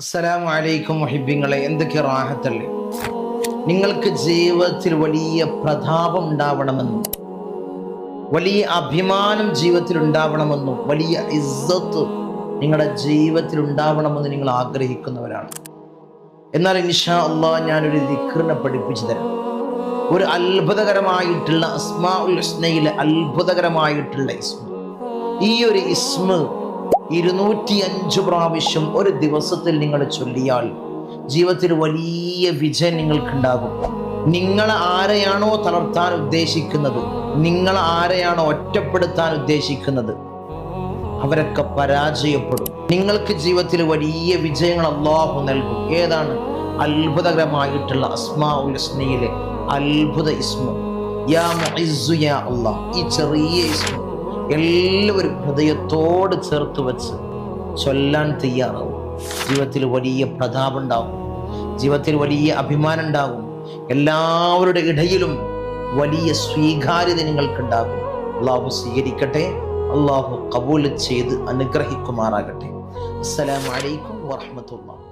അസ്സലാമു അലൈക്കും മുഹിബിങ്ങളെ എന്തൊക്കെ റാഹത്തല്ലേ? നിങ്ങൾക്ക് ജീവിതത്തിൽ വലിയ പ്രതാപം ഉണ്ടാവണമെന്നും വലിയ അഭിമാനം ജീവിതത്തിൽ ഉണ്ടാവണമെന്നും വലിയ ഇസ്സത്ത് നിങ്ങളുടെ ജീവിതത്തിൽ ഉണ്ടാവണമെന്ന് നിങ്ങൾ ആഗ്രഹിക്കുന്നവരാണ്. എന്നാൽ ഇൻഷാ അള്ളാഹ് ഞാനൊരു ദിക്റിനെ പഠിപ്പിച്ചു തരാം. ഒരു അത്ഭുതകരമായിട്ടുള്ള അസ്മാ ഉൽ ഹുസ്നയിലെ അത്ഭുതകരമായിട്ടുള്ള ഇസ്മ. ഈ ഒരു ഇസ്മ ഇരുന്നൂറ്റി അഞ്ച് പ്രാവശ്യം ഒരു ദിവസത്തിൽ നിങ്ങൾ ചൊല്ലിയാൽ ജീവിതത്തിൽ വലിയ വിജയം നിങ്ങൾക്കുണ്ടാകും. നിങ്ങൾ ആരെയാണോ തളർത്താൻ ഉദ്ദേശിക്കുന്നത്? നിങ്ങൾ ആരെയാണോ ഒറ്റപ്പെടുത്താൻ ഉദ്ദേശിക്കുന്നത്? അവരൊക്കെ പരാജയപ്പെടും. നിങ്ങൾക്ക് ജീവിതത്തിൽ വലിയ വിജയങ്ങൾ അള്ളാഹു നൽകും. ഏതാണ്? അത്ഭുതകരമായിട്ടുള്ള അസ്മാ അത്ഭുത ഇസ്മ. യാ യാ അല്ലാഹ്. ഈ ചെറിയ ഇസ്മ. എല്ലാവരും ഹൃദയത്തോട് ചേർത്ത് വെച്ച് ചൊല്ലാൻ തയ്യാറാവും. ജീവിതത്തിൽ വലിയ പ്രതാപം ഉണ്ടാവും ജീവിതത്തിൽ വലിയ അഭിമാനം ഉണ്ടാകും എല്ലാവരുടെ ഇടയിലും വലിയ സ്വീകാര്യത നിങ്ങൾക്കുണ്ടാകും. അള്ളാഹു സ്വീകരിക്കട്ടെ. അള്ളാഹു കബൂൽ ചെയ്ത് അനുഗ്രഹിക്കുമാറാകട്ടെ. അസ്സലാമലൈക്കും വറഹമത്തുള്ള